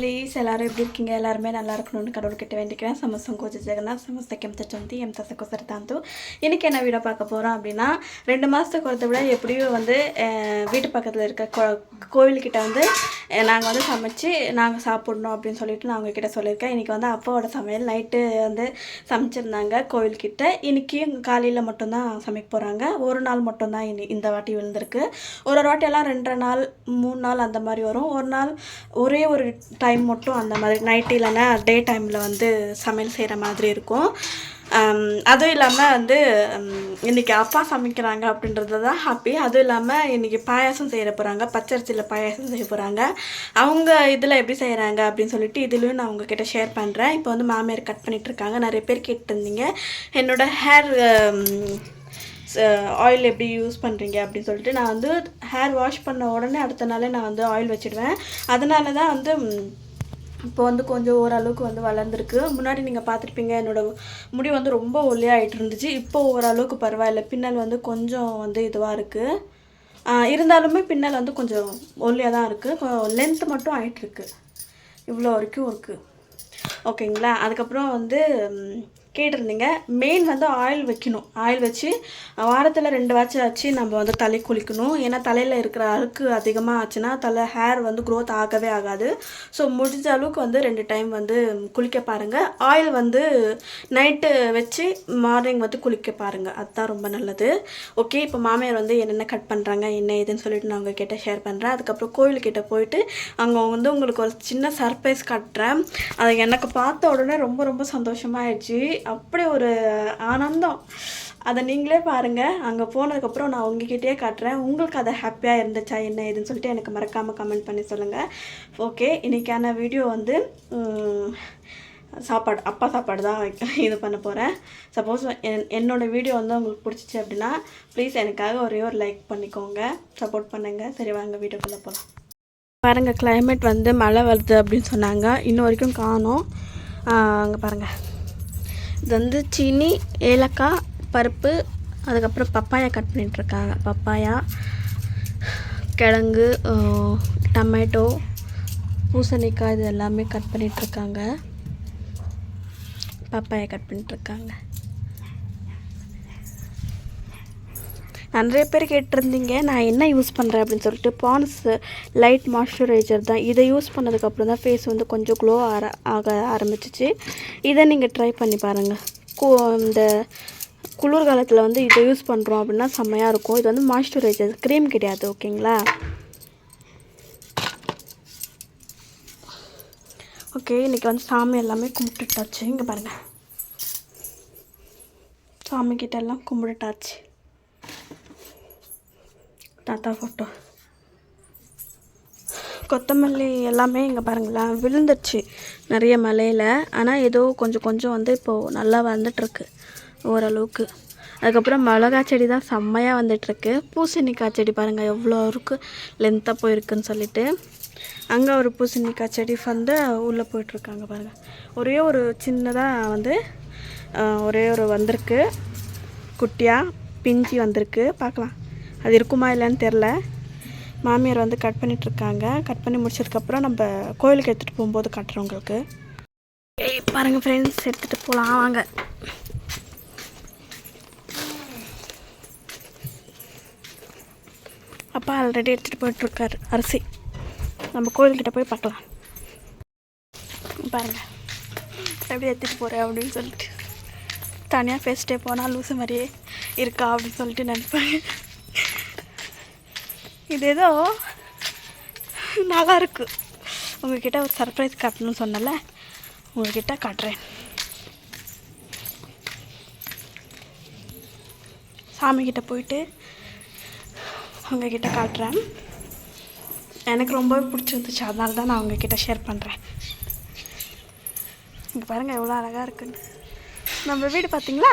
Please எல்லாரும் எப்படி இருக்கீங்க? எல்லாருமே நல்லா இருக்கணும்னு கடவுள்கிட்ட வேண்டிக்கிறேன். சமஸ்தம் கோஜ ஜெகநாத் சமஸ்த கெம்த சந்தி எம் தச கொசரத்தாந்து இன்றைக்கி என்ன வீடியோ பார்க்க போகிறோம் அப்படின்னா ரெண்டு மாதத்துக்கு ஒருத்த விட எப்படியும் வந்து வீட்டு பக்கத்தில் இருக்க கோ கோவில்கிட்ட வந்து நாங்கள் வந்து சமைச்சு நாங்கள் சாப்பிட்ணும் அப்படின்னு சொல்லிட்டு நான் உங்ககிட்ட சொல்லியிருக்கேன். இன்றைக்கி வந்து அப்பாவோட சமையல். நைட்டு வந்து சமைச்சிருந்தாங்க கோவில்கிட்ட. இன்றைக்கி காலையில் மட்டும்தான் சமைக்க போகிறாங்க ஒரு நாள் மட்டும்தான் இனி இந்த வாட்டி விழுந்திருக்கு. ஒரு ஒரு வாட்டியெல்லாம் ரெண்டரை நாள் மூணு நாள் அந்த மாதிரி வரும். ஒரு நாள் ஒரே ஒரு டைம் டைம் மட்டும் அந்த மாதிரி நைட் இல்லைன்னா டே டைமில் வந்து சமையல் செய்கிற மாதிரி இருக்கும். அதுவும் இல்லாமல் வந்து இன்றைக்கி அப்பா சமைக்கிறாங்க அப்படின்றது தான் ஹாப்பி அதுவும் இல்லாமல் இன்றைக்கி பாயாசம் செய்ய போகிறாங்க பச்சரிசியில் பாயாசம் செய்ய போகிறாங்க அவங்க இதில் எப்படி செய்கிறாங்க அப்படின்னு சொல்லிட்டு இதுலேயும் நான் உங்ககிட்ட ஷேர் பண்ணுறேன் இப்போ வந்து மாமியார் கட் பண்ணிகிட்ருக்காங்க இருக்காங்க. நிறைய பேர் கேட்டிருந்தீங்க. என்னோட ஹேர் ஆயில் எப்படி யூஸ் பண்ணுறீங்க அப்படின்னு சொல்லிட்டு நான் வந்து ஹேர் வாஷ் பண்ண உடனே அடுத்த நாளே நான் வந்து ஆயில் வச்சிடுவேன். அதனால தான் வந்து இப்போ வந்து கொஞ்சம் ஓரளவுக்கு வந்து வளர்ந்துருக்கு. முன்னாடி நீங்கள் பார்த்துருப்பீங்க என்னோட முடி வந்து ரொம்ப ஒல்லியாகிட்டு இருந்துச்சு. இப்போ ஓரளவுக்கு பரவாயில்ல. பின்னல் வந்து கொஞ்சம் வந்து இதுவாக இருக்குது இருந்தாலுமே பின்னல் வந்து கொஞ்சம் ஒல்லியாக தான் இருக்குது லென்த்து மட்டும் ஆகிட்டுருக்கு இவ்வளோ வரைக்கும் இருக்குது ஓகேங்களா? அதுக்கப்புறம் வந்து கேட்டிருந்தீங்க. மெயின் வந்து ஆயில் வைக்கணும். ஆயில் வச்சு வாரத்தில் ரெண்டு வாட்சம் வச்சு நம்ம வந்து தலை குளிக்கணும். ஏன்னா தலையில் இருக்கிற அழுக்கு அதிகமாக ஆச்சுன்னா தலை ஹேர் வந்து க்ரோத் ஆகவே ஆகாது. ஸோ முடிஞ்ச அளவுக்கு வந்து ரெண்டு டைம் வந்து குளிக்க பாருங்கள் ஆயில் வந்து நைட்டு வச்சு மார்னிங் வந்து குளிக்க பாருங்கள் அதுதான் ரொம்ப நல்லது. ஓகே இப்போ மாமியார் வந்து என்னென்ன கட் பண்ணுறாங்க என்ன ஏதுன்னு சொல்லிட்டு நான் உங்ககிட்ட ஷேர் பண்ணுறேன் அதுக்கப்புறம் கோயிலுக்கிட்ட போயிட்டு அங்கே வந்து உங்களுக்கு ஒரு சின்ன சர்ப்ரைஸ் காட்டுறேன். அது எனக்கு பார்த்த உடனே ரொம்ப ரொம்ப சந்தோஷமாயிடுச்சு. அப்படி ஒரு ஆனந்தம். அதை நீங்களே பாருங்கள் அங்கே போனதுக்கப்புறம் நான் உங்ககிட்டயே காட்டுறேன். உங்களுக்கு அதை ஹாப்பியாக இருந்துச்சா என்ன ஏதுன்னு சொல்லிட்டு எனக்கு மறக்காமல் கமெண்ட் பண்ணி சொல்லுங்கள் ஓகே இன்றைக்கான வீடியோ வந்து சாப்பாடு அப்பா சாப்பாடு தான் இது பண்ண போகிறேன் சப்போஸ் என் என்னோடய வீடியோ வந்து உங்களுக்கு பிடிச்சிச்சு அப்படின்னா ப்ளீஸ் எனக்காக ஒரே ஒரு லைக் பண்ணிக்கோங்க. சப்போர்ட் பண்ணுங்கள் சரி வாங்க வீடியோக்குள்ளே போகலாம் பாருங்கள் கிளைமேட் வந்து மழை வருது அப்படின்னு சொன்னாங்க. இன்ன வரைக்கும் காணும். அங்கே பாருங்கள் இது வந்து சீனி ஏலக்காய் பருப்பு அதுக்கப்புறம் பப்பாயா கட் பண்ணிகிட்ருக்காங்க பப்பாயா கிழங்கு டமேட்டோ பூசணிக்காய் இது எல்லாமே கட் பண்ணிகிட்ருக்காங்க பப்பாயா கட் பண்ணிகிட்ருக்காங்க நிறைய பேர் கேட்டிருந்தீங்க நான் என்ன யூஸ் பண்ணுறேன் அப்படின்னு சொல்லிட்டு பான்ஸ் லைட் மாய்ஸ்சரைசர் தான். இதை யூஸ் பண்ணதுக்கப்புறம் தான் ஃபேஸ் வந்து கொஞ்சம் க்ளோ ஆர ஆக ஆரம்பிச்சிச்சு. இதை நீங்கள் ட்ரை பண்ணி பாருங்கள் கோ இந்த குளிர்காலத்தில் வந்து இதை யூஸ் பண்ணுறோம் அப்படின்னா செம்மையாக இருக்கும். இது வந்து மாய்ஸ்சரைசர் க்ரீம் கிடையாது ஓகேங்களா? ஓகே இன்றைக்கி வந்து சாமி எல்லாமே கும்பிட்டுட்டாச்சு. இங்கே பாருங்கள் சாமி கிட்ட எல்லாம் கும்பிட்டுட்டாச்சு. தாத்தா ஃபோட்டோ கொத்தமல்லி எல்லாமே இங்கே பாருங்களேன் விழுந்துருச்சு நிறைய மலையில். ஆனால் ஏதோ கொஞ்சம் கொஞ்சம் வந்து இப்போது நல்லா வந்துட்டுருக்கு ஓரளவுக்கு. அதுக்கப்புறம் மிளகா செடி தான் செம்மையாக வந்துட்டுருக்கு. பூசணிக்காய் செடி பாருங்கள் எவ்வளோ இருக்குது லென்த்தாக போயிருக்குன்னு சொல்லிட்டு. அங்கே ஒரு பூசணிக்காய் செடி வந்து உள்ளே போயிட்டுருக்காங்க பாருங்கள் ஒரே ஒரு சின்னதாக வந்து ஒரே ஒரு வந்திருக்கு. குட்டியாக பிஞ்சி வந்திருக்கு. பார்க்கலாம். அது இருக்குமா இல்லைன்னு தெரில. மாமியார் வந்து கட் பண்ணிகிட்ருக்காங்க கட் பண்ணி முடிச்சதுக்கப்புறம் நம்ம கோயிலுக்கு எடுத்துகிட்டு போகும்போது காட்டுறோம் உங்களுக்கு. பாருங்கள் ஃப்ரெண்ட்ஸ் எடுத்துகிட்டு போகலாம் வாங்க. அப்பா ஆல்ரெடி எடுத்துகிட்டு போயிட்டுருக்காரு அரிசி. நம்ம கோயில்கிட்ட போய் பார்க்கலாம். பாருங்கள் எப்படி எடுத்துகிட்டு போகிறேன் அப்படின்னு சொல்லிட்டு. தனியாக ஃபேஸ்டே போனால் லூசு மாதிரியே இருக்கா அப்படின்னு சொல்லிட்டு நினைப்பாங்க. இது ஏதோ நல்லா இருக்கு. உங்ககிட்ட ஒரு சர்ப்ரைஸ் காட்டணும்னு சொன்னல உங்ககிட்ட காட்டுறேன். சாமிக்கிட்ட போயிட்டு உங்ககிட்ட காட்டுறேன். எனக்கு ரொம்பவே பிடிச்சிருந்துச்சு. அதனால தான் நான் உங்ககிட்ட ஷேர் பண்ணுறேன் இங்கே பாருங்கள் எவ்வளோ அழகாக இருக்குன்னு. நம்ம வீடு பார்த்தீங்களா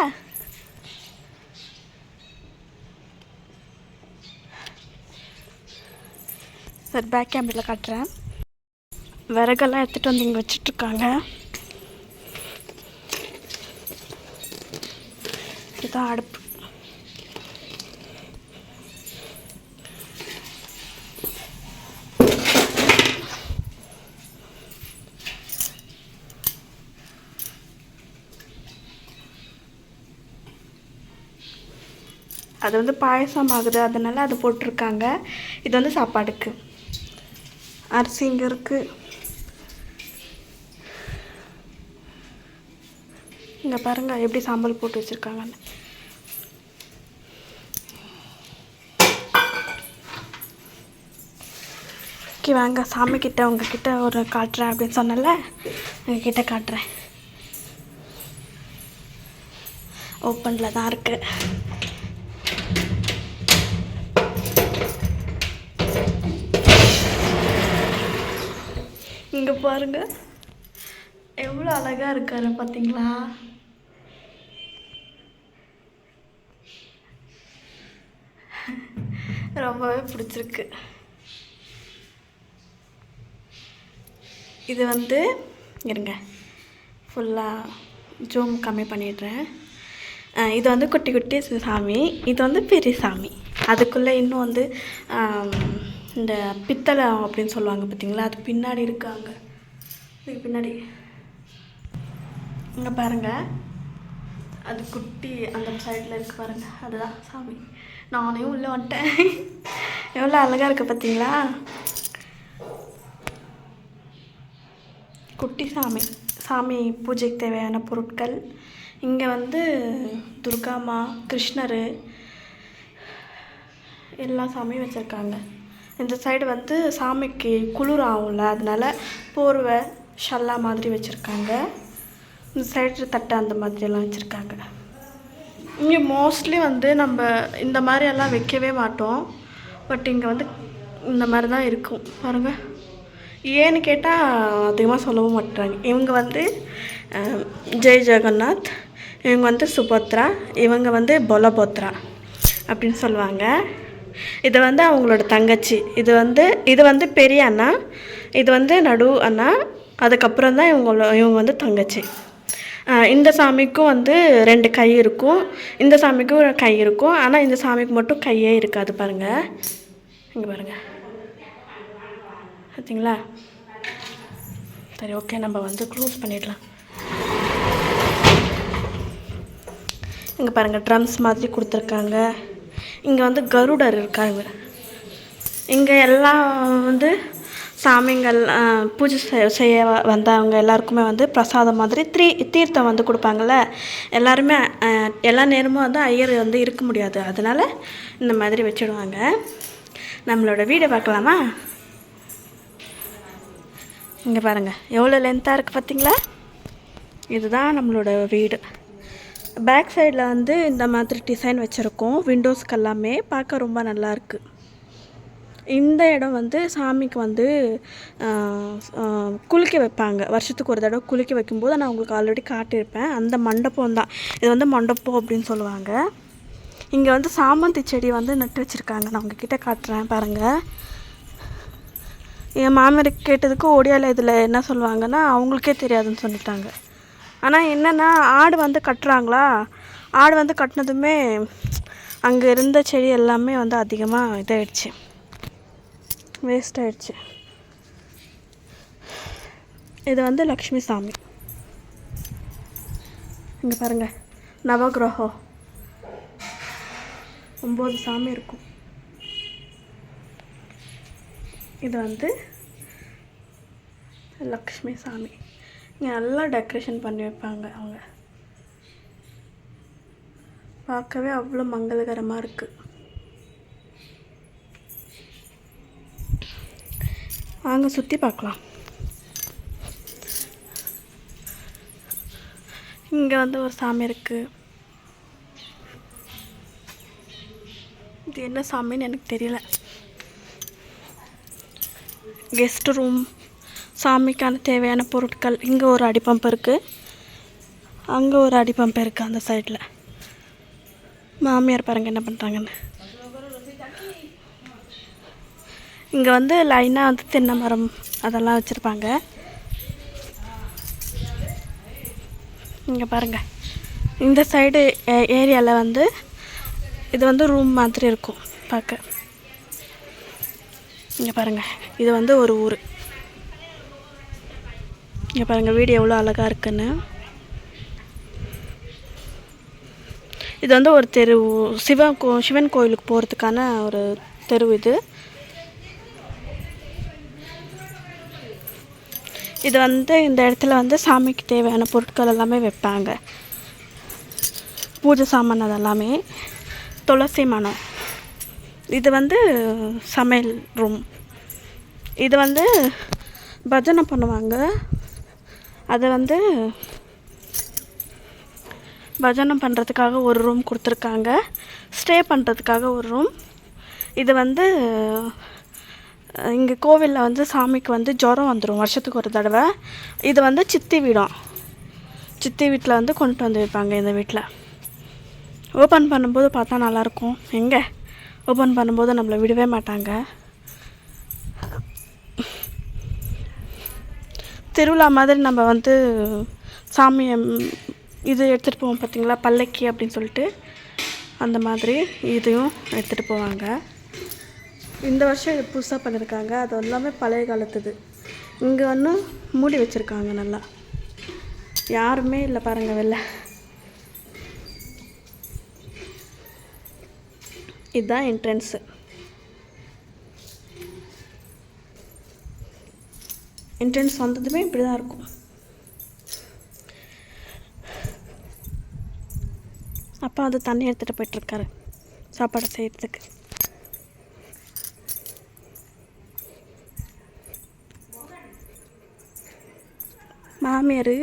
சரி பேக் கேமரில் காட்டுறேன். விறகெல்லாம் எடுத்துகிட்டு வந்து இங்கே வச்சிட்ருக்காங்க இதுதான் அடுப்பு. அது வந்து பாயசம் ஆகுது அதனால அது போட்டிருக்காங்க. இது வந்து சாப்பாடுக்கு. அரிசி இங்கே இருக்குது இங்கே பாருங்கள் எப்படி சாம்பல் போட்டு வச்சுருக்காங்கன்னு. ஓகே வாங்க சாமி கிட்ட உங்ககிட்ட ஒரு காட்டுறேன் அப்படின்னு சொன்னல உங்ககிட்ட காட்டுறேன். ஓப்பனில் தான் இருக்குது இங்கே பாருங்க. எவ்வளோ அழகாக இருக்காரு பார்த்தீங்களா ரொம்பவே பிடிச்சிருக்கு. இது வந்து இருங்க. ஃபுல்லாக ஜூம் கம்மி பண்ணிடுறேன். இது வந்து குட்டி குட்டி சாமி. இது வந்து பெரிய சாமி. அதுக்குள்ளே இன்னும் வந்து இந்த பித்தளை அப்படின்னு சொல்லுவாங்க பார்த்தீங்களா? அது பின்னாடி இருக்காங்க இதுக்கு பின்னாடி. இங்கே பாருங்கள் அது குட்டி அந்த சைடில் இருக்கு பாருங்கள் அதுதான் சாமி. நானே உள்ளே வந்துட்டேன். எவ்வளோ அழகாக இருக்குது பார்த்தீங்களா? குட்டி சாமி. சாமி பூஜைக்கு தேவையான பொருட்கள். இங்கே வந்து துர்காமா கிருஷ்ணர் எல்லா சாமியும் வச்சுருக்காங்க. இந்த சைடு வந்து சாமிக்கு குளிர் ஆகும்ல அதனால போர்வை ஷல்லா மாதிரி வச்சுருக்காங்க. இந்த சைடு தட்டை அந்த மாதிரியெல்லாம் வச்சுருக்காங்க. இங்கே மோஸ்ட்லி வந்து நம்ம இந்த மாதிரியெல்லாம் வைக்கவே மாட்டோம். பட் இங்கே வந்து இந்த மாதிரி தான் இருக்கும். பாருங்கள் ஏன்னு கேட்டால் அதிகமாக சொல்லவும் மாட்டுறாங்க இவங்க வந்து ஜெய் ஜெகநாத் இவங்க வந்து சுபத்ரா இவங்க வந்து பொலபோத்ரா அப்படின்னு சொல்லுவாங்க. இது வந்து அவங்களோட தங்கச்சி. இது வந்து இது வந்து பெரிய அண்ணா இது வந்து நடு அண்ணா அதுக்கப்புறம் தான் இவங்களோ இவங்க வந்து தங்கச்சி. இந்த சாமிக்கும் வந்து ரெண்டு கை இருக்கும். இந்த சாமிக்கும் ஒரு கை இருக்கும். ஆனால் இந்த சாமிக்கு மட்டும் கையே இருக்காது பாருங்கள் இங்கே பாருங்கள் பார்த்தீங்களா சரி ஓகே நம்ம வந்து க்ளோஸ் பண்ணிடலாம். இங்கே பாருங்கள் ட்ரம்ஸ் மாதிரி கொடுத்துருக்காங்க. இங்கே வந்து கருடர் இருக்காங்க. இங்கே எல்லாம் வந்து சாமிங்கள் பூஜை செய்- செய்ய வந்தவங்க எல்லாருக்குமே வந்து பிரசாதம் மாதிரி த்ரீ தீர்த்தம் வந்து கொடுப்பாங்கள்ல எல்லாருமே எல்லா நேரமும் வந்து ஐயர் வந்து இருக்க முடியாது. அதனால் இந்த மாதிரி வச்சிடுவாங்க. நம்மளோட வீடை பார்க்கலாமா? இங்கே பாருங்கள் எவ்வளோ லென்த்தாக இருக்குது பார்த்தீங்களா இதுதான் நம்மளோட வீடு. பேக் சைடில் வந்து இந்த மாதிரி டிசைன் வச்சுருக்கோம். விண்டோஸ்க்கு எல்லாமே பார்க்க ரொம்ப நல்லாயிருக்கு இந்த இடம் வந்து சாமிக்கு வந்து குளிக்க வைப்பாங்க. வருஷத்துக்கு ஒரு தடவை குளிக்க வைக்கும்போது நான் உங்களுக்கு ஆல்ரெடி காட்டியிருப்பேன். அந்த மண்டபம் தான். இது வந்து மண்டபம் அப்படின்னு சொல்லுவாங்க. இங்கே வந்து சாமந்தி செடி வந்து நட்டு வச்சுருக்காங்க. நான் உங்ககிட்ட காட்டுறேன். பாருங்கள் என் மாமியார் கேட்டதுக்கு ஒடியால இதில் என்ன சொல்லுவாங்கன்னா அவங்களுக்கே தெரியாதுன்னு சொல்லிட்டாங்க. ஆனால் என்னென்னா ஆடு வந்து கட்டுறாங்களா? ஆடு வந்து கட்டினதுமே அங்கே இருந்த செடி எல்லாமே வந்து அதிகமாக இதாயிடுச்சு. வேஸ்ட் ஆகிடுச்சு இது வந்து லக்ஷ்மி சாமி. இங்கே பாருங்கள் நவகிரகம். ஒம்பது சாமி இருக்கும். இது வந்து லக்ஷ்மி சாமி. நல்லா டெக்கரேஷன் பண்ணி வைப்பாங்க அவங்க. பார்க்கவே அவ்வளோ மங்களகரமாக இருக்குது வாங்க சுற்றி பார்க்கலாம். இங்கே வந்து ஒரு சாமி இருக்குது இது என்ன சாமின்னு எனக்கு தெரியல. கெஸ்ட் ரூம் சாமிக்கான தேவையான பொருட்கள் இங்கே ஒரு அடிப்பம்ப் இருக்குது அங்கே ஒரு அடிப்பம்ப் இருக்குது அந்த சைடில் மாமியார் பாருங்கள் என்ன பண்ணுறாங்கன்னு இங்கே வந்து லைனாக வந்து தென்னை மரம் அதெல்லாம் வச்சுருப்பாங்க. இங்கே பாருங்கள் இந்த சைடு ஏரியாவில் வந்து இது வந்து ரூம் மாதிரி இருக்கும் பார்க்க. இங்கே பாருங்கள் இது வந்து ஒரு ஊர். இங்கே பாருங்கள் வீடு எவ்வளோ அழகாக இருக்குன்னு. இது வந்து ஒரு தெரு சிவன் கோ சிவன் கோயிலுக்கு போகிறதுக்கான ஒரு தெரு இது. இது வந்து இந்த இடத்துல வந்து சாமிக்கு தேவையான பொருட்கள் எல்லாமே வைப்பாங்க. பூஜை சாமான் அதெல்லாமே. துளசி மனம் இது வந்து சமையல் ரூம் இது வந்து பஜனை பண்ணுவாங்க. அதை வந்து பஜனை பண்ணுறதுக்காக ஒரு ரூம் கொடுத்துருக்காங்க. ஸ்டே பண்ணுறதுக்காக ஒரு ரூம் இது வந்து இங்கே கோவிலில் வந்து சாமிக்கு வந்து ஜுரம் வந்துடும் வருஷத்துக்கு ஒரு தடவை. இது வந்து சித்தி வீடம். சித்தி வீட்டில் வந்து கொண்டுட்டு வந்து வைப்பாங்க இந்த வீட்டில் ஓப்பன் பண்ணும்போது பார்த்தா நல்லாயிருக்கும் எங்கே? ஓப்பன் பண்ணும்போது நம்மளை விடவே மாட்டாங்க. திருவிழா மாதிரி நம்ம வந்து சாமியை இது எடுத்துகிட்டு போவோம் பார்த்தீங்களா பல்லக்கி அப்படின்னு சொல்லிட்டு. அந்த மாதிரி இதையும் எடுத்துகிட்டு போவாங்க. இந்த வருஷம் இது புதுசாக பண்ணியிருக்காங்க அது எல்லாமே பழைய காலத்துது. இங்கே வந்து மூடி வச்சுருக்காங்க நல்லா. யாருமே இல்லை பாருங்கள் வெளில. இதுதான் என்ட்ரன்ஸு என்ட்ரன்ஸ் வந்ததுமே இப்படி தான் இருக்கும். அப்பா வந்து தண்ணி எடுத்துகிட்டு போயிட்டுருக்காரு. சாப்பாடு செய்கிறதுக்கு மாமியார்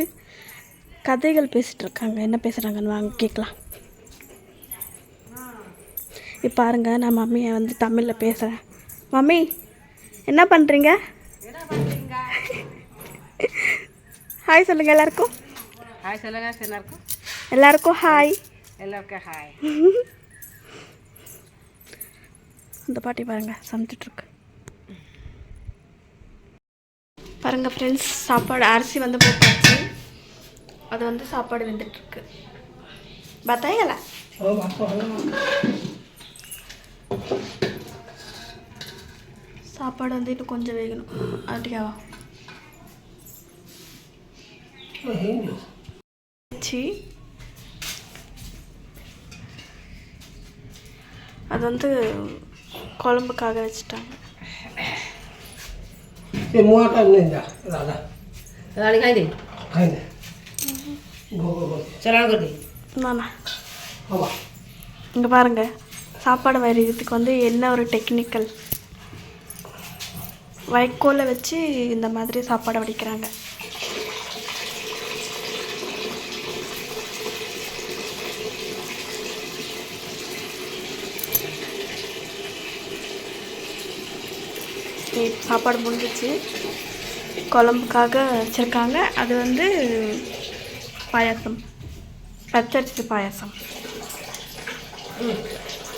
கதைகள் பேசிகிட்டு இருக்காங்க. என்ன பேசுகிறாங்கன்னு வாங்க கேட்கலாம். இப்போ பாருங்க நான் மம்மியை வந்து தமிழில் பேசுகிறேன் மம்மி என்ன பண்ணுறீங்க ஹாய் சொல்லுங்கள் எல்லாருக்கும். ஹாய் சொல்லுங்க எல்லாருக்கும். எல்லாருக்கும் ஹாய் எல்லாருக்கும் ஹாய் இந்த பாட்டி பாருங்க சமைச்சிட்ருக்கு பாருங்க ஃப்ரெண்ட்ஸ் சாப்பாடு அரிசி வந்து போட்டாச்சு. அது வந்து சாப்பாடு வெந்துட்டுருக்கு பத்தாயல சாப்பாடு வந்து இன்னும் கொஞ்சம் வேகணும். அப்படியாவா அது வந்து குழம்புக்காக வச்சுட்டாங்க. இங்கே பாருங்க. சாப்பாடு வரைகிறதுக்கு வந்து என்ன ஒரு டெக்னிக்கல் வைக்கோலை வச்சு இந்த மாதிரி சாப்பாடு வடிக்கிறாங்க. சாப்பாடு முடிஞ்சிச்சு. குழம்புக்காக வச்சுருக்காங்க. அது வந்து பாயாசம். பச்சரிசி பாயாசம்.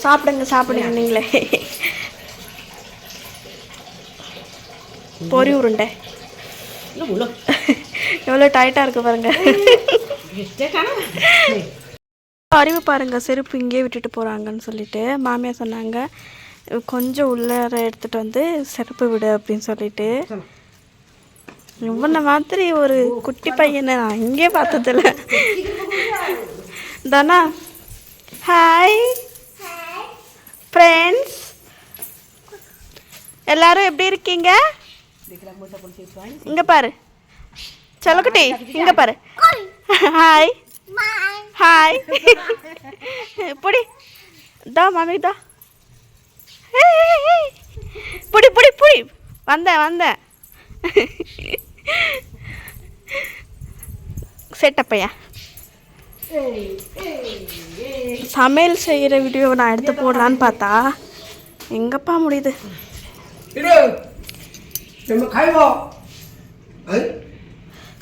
சாப்பிடுங்க சாப்பிடுங்க நீங்களே. பொறி உருண்டை. எவ்வளோ டைட்டாக இருக்கு பாருங்க. அறிவு பாருங்க செருப்பு இங்கேயே விட்டுட்டு போகிறாங்கன்னு சொல்லிட்டு மாமியார் சொன்னாங்க. கொஞ்சம் உள்ளார எடுத்துகிட்டு வந்து செருப்பு விடு அப்படின்னு சொல்லிட்டு. இவனை மாதிரி ஒரு குட்டி பையனை நான் இங்கே பார்த்ததில்ல. தானா? ஹாய் ஃப்ரெண்ட்ஸ் எல்லாரும் எப்படி இருக்கீங்க? இங்க பாரு. சொல்லக்குட்டி இங்க பாரு. ஹாய் ஹாய் இப்படி தா மாமி தா புடி புடி புடி. வந்தேன் வந்தேன் செட்டப்பையா சமையல் செய்கிற வீடியோ நான் எடுத்து போடலான்னு பார்த்தா எங்கப்பா முடியுது?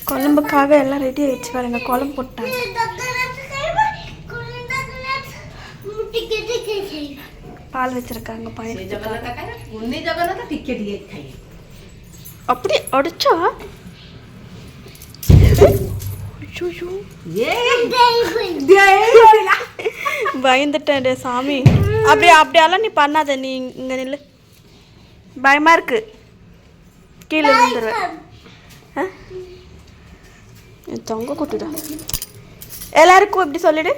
குழம்புக்காக எல்லாம் ரெடி ஆயிடுச்சு பாருங்க குழம்பு போட்டாங்க பால் வச்சிருக்காங்க பாய் அப்படி அடிச்சா? பயந்துட்டேன் சாமி. அப்படி அப்படியெல்லாம் நீ பண்ணாத நீ இங்க நில்லு. பயமா இருக்கு. கீழே விழுந்துருவேன் தொங்க கூட்டுடா எல்லாருக்கும் எப்படி சொல்லிடு.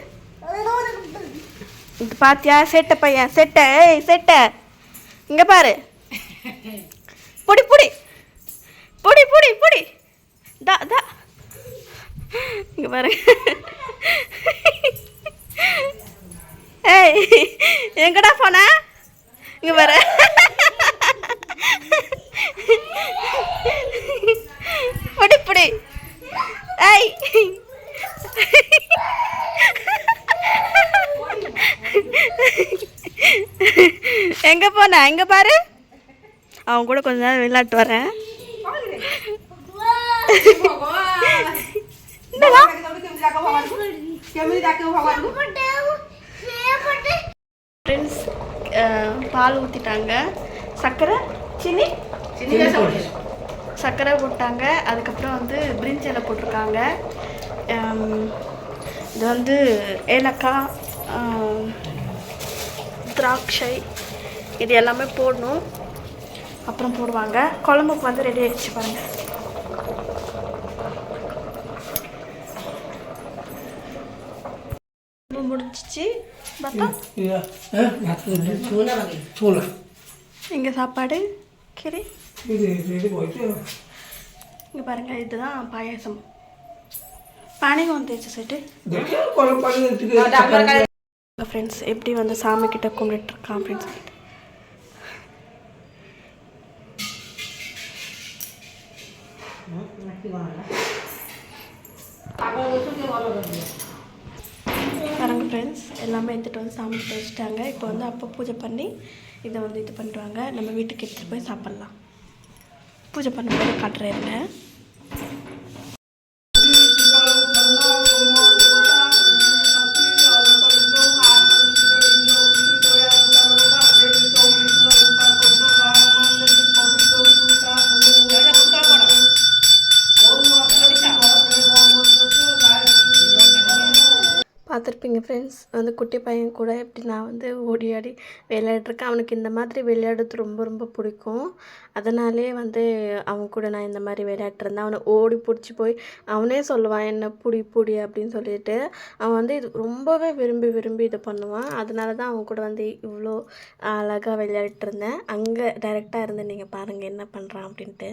இது பாத்தியா? செட்ட பையன். செட்ட. ஏய் செட்ட. இங்க பாரு. புடி புடி. புடி புடி புடி. தா தா. இங்க பாரு. ஏய் எங்கடா போன? இங்க பாரு. எங்க போன? எங்க பாரு? அவன் கூட கொஞ்ச நேரம் விளையாட்டு வரேன். ஃப்ரெண்ட்ஸ் பால் ஊற்றிட்டாங்க சர்க்கரை சினி சர்க்கரை போட்டாங்க. அதுக்கப்புறம் வந்து பிரிஞ்சி இலை போட்டிருக்காங்க. இது வந்து ஏலக்காய் திராட்சை இது எல்லாமே போடணும். அப்புறம் போடுவாங்க. குழம்புக்கு வந்து ரெடி ஆகிடுச்சு பாருங்கள் முடிஞ்சிச்சு. சாப்பாடு கீரி. இங்கே பாருங்கள் இதுதான் பாயாசம். பானைக்கு வந்து சொல்லிட்டு ஃப்ரெண்ட்ஸ் எப்படி வந்து சாமி கிட்ட கும்பிட்டுருக்கான் அப்படின்னு சொல்லிட்டு. சாமிக்கு வச்சுட்டாங்க. இப்போ வந்து அப்போ பூஜை பண்ணி இதை வந்து இது பண்ணிடுவாங்க நம்ம வீட்டுக்கு எடுத்துகிட்டு போய் சாப்பிட்லாம். பூஜை பண்ணும்போது காட்டுறேன் வந்து குட்டி பையன் கூட எப்படி நான் வந்து ஓடி ஆடி விளையாடிருக்கேன். அவனுக்கு இந்த மாதிரி விளையாடுறது ரொம்ப ரொம்ப பிடிக்கும். அதனாலே வந்து அவன் கூட நான் இந்த மாதிரி விளையாட்டுருந்தேன் அவனை ஓடி பிடிச்சி போய் அவனே சொல்லுவான் என்ன புடி புடி அப்படின்னு சொல்லிட்டு. அவன் வந்து இது ரொம்பவே விரும்பி விரும்பி இது பண்ணுவான். அதனால தான் அவன் கூட வந்து இவ்வளோ அழகாக விளையாடிட்டு இருந்தேன். அங்கே டைரெக்டாக இருந்து நீங்கள் பாருங்கள் என்ன பண்ணுறான் அப்படின்ட்டு.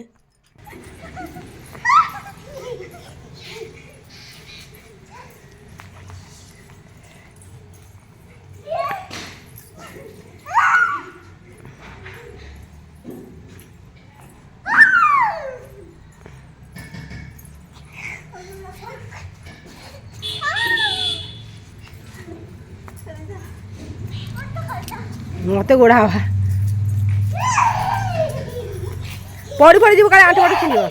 ମତେ ଗୋଡ଼ା ହବା ପଡ଼ି ପଡ଼ି ଯିବୁ କାଳେ ଆଣ୍ଠୁ ପଡ଼ି ଛିଣ୍ଡିବ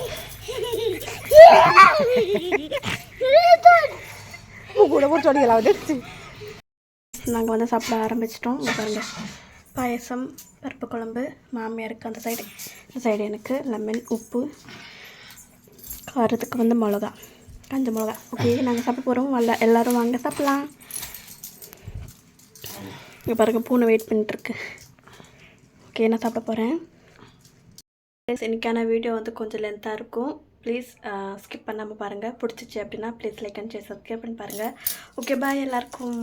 ମୋ ଗୋଡ଼ ମୋର ଚଢ଼ିଗଲା ଦେଖୁଛି நாங்கள் வந்து சாப்பிட ஆரம்பிச்சிட்டோம் இங்க பாருங்க பாயசம் பருப்பு குழம்பு மாமியாருக்கு அந்த சைடு இந்த சைடு எனக்கு லெமன் உப்பு காரத்துக்கு வந்து மிளகா காஞ்ச மிளகா ஓகே நாங்கள் சாப்பிட போகிறோம் வரல எல்லோரும் வாங்க சாப்பிட்லாம் இங்கே பாருங்க பூனை வெயிட் பண்ணிட்டுருக்கு. ஓகே நான் சாப்பிட போகிறேன் இன்றைக்கான வீடியோ வந்து கொஞ்சம் லென்த்தாக இருக்கும். ப்ளீஸ் ஸ்கிப் பண்ணாமல் பாருங்கள் பிடிச்சிச்சு அப்படின்னா please like and share subscribe பண்ணி பாருங்கள் ஓகே பாய் எல்லாருக்கும்.